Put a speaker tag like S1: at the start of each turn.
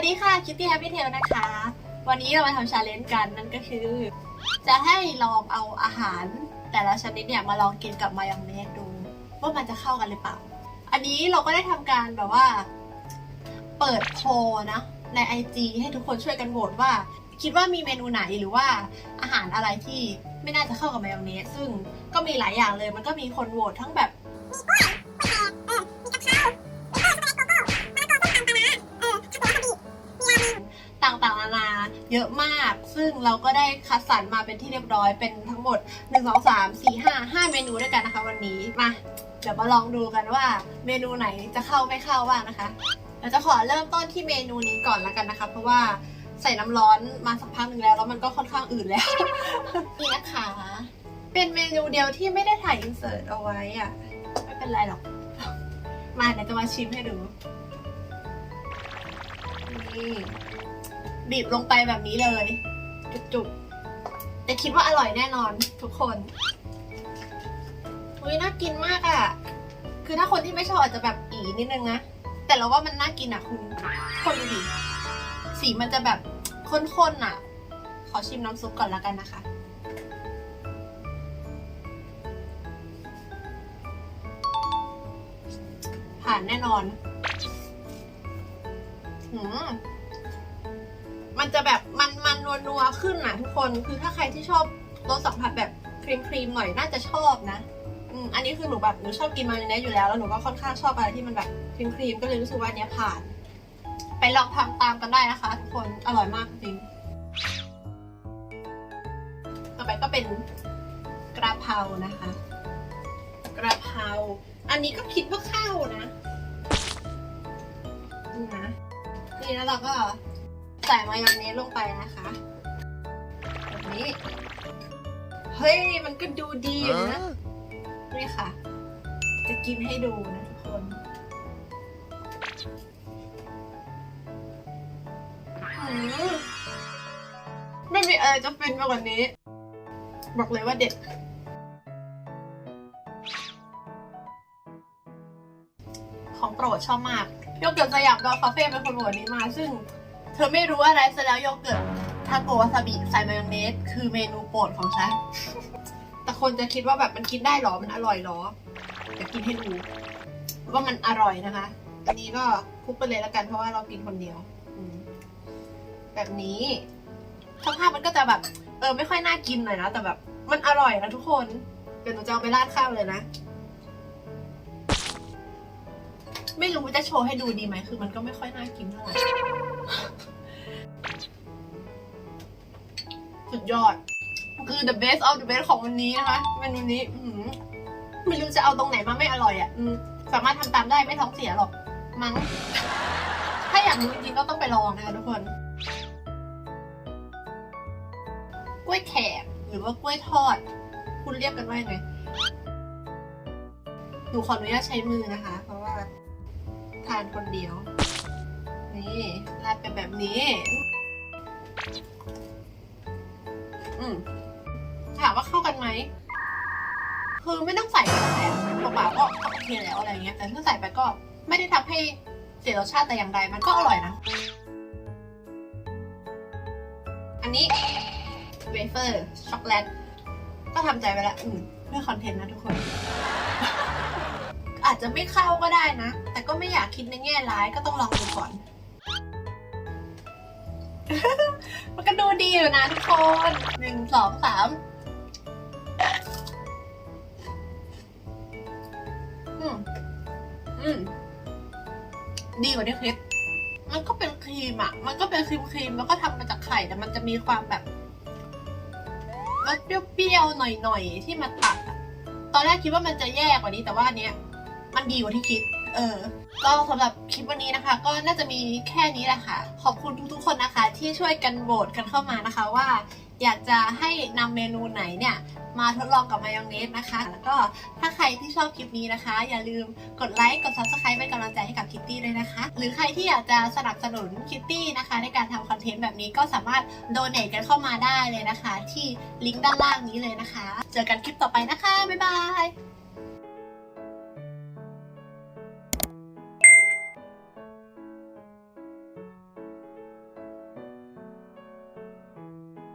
S1: วัสดีค่ะคิตตี้แฮปปี้เทลนะคะ วันนี้เรามาทำชาเลนจ์กันนั่นก็คือ จะให้ลองเอาอาหารแต่ละชนิดเนี่ยมาลองกินกับมายองเนสดู ว่ามันจะเข้ากันหรือเปล่า อันนี้เราก็ได้ทำการแบบว่า เปิดโพลนะใน IG ให้ทุกคนช่วยกันโหวตว่า คิดว่ามีเมนูไหนหรือว่าอาหารอะไรที่ไม่น่าจะเข้ากับมายองเนสซึ่งก็มีหลายอย่างเลยมันก็มีคนโหวตทั้งแบบ เยอะมาก ซึ่งเราก็ได้คัดสรรมาเป็นที่เรียบร้อยเป็นทั้งหมด 1 2 3 4 5 5 เมนูด้วยกันนะคะ วันนี้มาเดี๋ยวมาลองดูกันว่าเมนูไหนจะเข้าไม่เข้าบ้างนะคะเราจะขอเริ่มต้นที่เมนูนี้ก่อนแล้วกันนะคะ เพราะว่าใส่น้ำร้อนมาสักพักหนึ่งแล้วแล้วมันก็ค่อนข้างอื่นแล้วนี่นะคะ เป็นเมนูเดียวที่ไม่ได้ถ่ายอินเสิร์ตเอาไว้อะไม่เป็นไรหรอก มาเดี๋ยวจะมาชิมให้ดูนี่ บีบลงไปแบบนี้เลย จุกๆ แต่คิดว่าอร่อยแน่นอนทุกคนอุ้ยน่ากินมากอะ่ะ คือถ้าคนที่ไม่ชอบอาจจะแบบอีนิดนึงนะ แต่เราว่ามันน่ากินอะ คุณคนดูดิสีมันจะแบบข้นๆอะ ขอชิมน้ำซุปก่อนแล้วกันนะคะผ่านแน่นอนหืม มันจะแบบมันมันนัวนัวขึ้นนะทุกคน คือถ้าใครที่ชอบรสสัมผัสแบบครีมครีมหน่อยน่าจะชอบนะอืมอันนี้คือหนูแบบหนูชอบกินมายองเนสอยู่แล้วแล้วหนูก็ค่อนข้างชอบอะไรที่มันแบบครีมครีมก็เลยรู้สึกว่าเนี้ยผ่าน ไปลองทำตามกันได้นะคะทุกคนอร่อยมากจริงต่อไปก็เป็นกระเพรานะคะ กระเพราอันนี้ก็คิดว่าข้าวนะนี่นะนี่แล้วเราก็ ใส่มายองเนสลงไปนะคะแบบนี้ เฮ้ย มันก็ดูดีอยู่นะ นี่ค่ะ จะกินให้ดูนะทุกคนอืมไม่มีอะไรจะเป็นมากกว่านี้ บอกเลยว่าเด็ดของโปรดชอบมากโยเกิร์ตสยามดอคาเฟ่เป็นคนโหวตนี้มา ซึ่ง เธอไม่รู้อะไรซะแล้วโยเกิร์ตทาโกวาซาบิใส่มายองเนสคือเมนูโปรดของฉัน แต่คนจะคิดว่าแบบมันกินได้หรอ มันอร่อยหรอเดี๋ยวกินให้ดูว่ามันอร่อยนะคะ อันนี้ก็คุกไปเลยแล้วกันเพราะว่าเรากินคนเดียว แบบนี้สภาพมันก็จะแบบ เออ ไม่ค่อยน่ากินหน่อยนะ แต่แบบ มันอร่อยนะทุกคน เดี๋ยวหนูจะเอาไปราดข้าวเลยนะ ไม่รู้จะโชว์ให้ดูดีไหม คือมันก็ไม่ค่อยน่ากินเท่าไหร่ สุดยอด คือ the best of the best ของวันนี้นะคะเมนูนี้อืไม่รู้จะเอาตรงไหนมาไม่อร่อยอะ่ะสามารถทำตามได้ไม่ท้องเสียหรอก มั้ง ถ้าอยากรู้จริงก็ต้องไปลองนะคะทุกคนกล้วยแขกหรือว่ากล้วยทอด คุณเรียกกันว่ายังไงหนูขออนุญาตใช้มือนะคะ เพราะว่า ทานคนเดียว นี่ราดเป็นแบบนี้ มถามว่าเข้ากันไหมคือไม่ต้องใส่ก็ได้เปล่าๆก็โอเคแล้วอะไรเงี้ยแต่ถ้าใส่ไปก็ไม่ได้ทำให้เสียรสชาติแต่อย่างใดมันก็อร่อยนะ อันนี้เวเฟอร์ช็อกโกแลตก็ทำใจไปแล้วอืมเพื่อคอนเทนต์นะทุกคน อาจจะไม่เข้าก็ได้นะ แต่ก็ไม่อยากคิดในแง่ร้ายก็ต้องลองดูก่อน มันก็ดูดีอยู่นะทุกคนหนึ่งสองสามอืมอืมดีกว่าที่คิด มันก็เป็นครีมอะ มันก็เป็นครีมครีมแล้วก็ทำมาจากไข่แต่มันจะมีความแบบรสเปรี้ยวๆหน่อยๆที่มาตัดอะตอนแรกคิดว่ามันจะแย่กว่านี้แต่ว่าอันเนี้ย มันดีกว่าที่คิด เออ ก็สำหรับคลิปวันนี้นะคะ ก็น่าจะมีแค่นี้แหละค่ะ ขอบคุณทุกๆคนนะคะ ที่ช่วยกันโหวตกันเข้ามานะคะว่า อยากจะให้นำเมนูไหนเนี่ย มาทดลองกับมายองเนสนะคะ แล้วก็ถ้าใครที่ชอบคลิปนี้นะคะ อย่าลืมกดไลค์กด subscribe เป็นกำลังใจให้กับคิตตี้ด้วยนะคะ หรือใครที่อยากจะสนับสนุนคิตตี้นะคะ ในการทำคอนเทนต์แบบนี้ก็สามารถโดเน a กันเข้ามาได้เลยนะคะ ที่ลิงก์ด้านล่างนี้เลยนะคะ เจอกันคลิปต่อไปนะคะบ๊ายบาย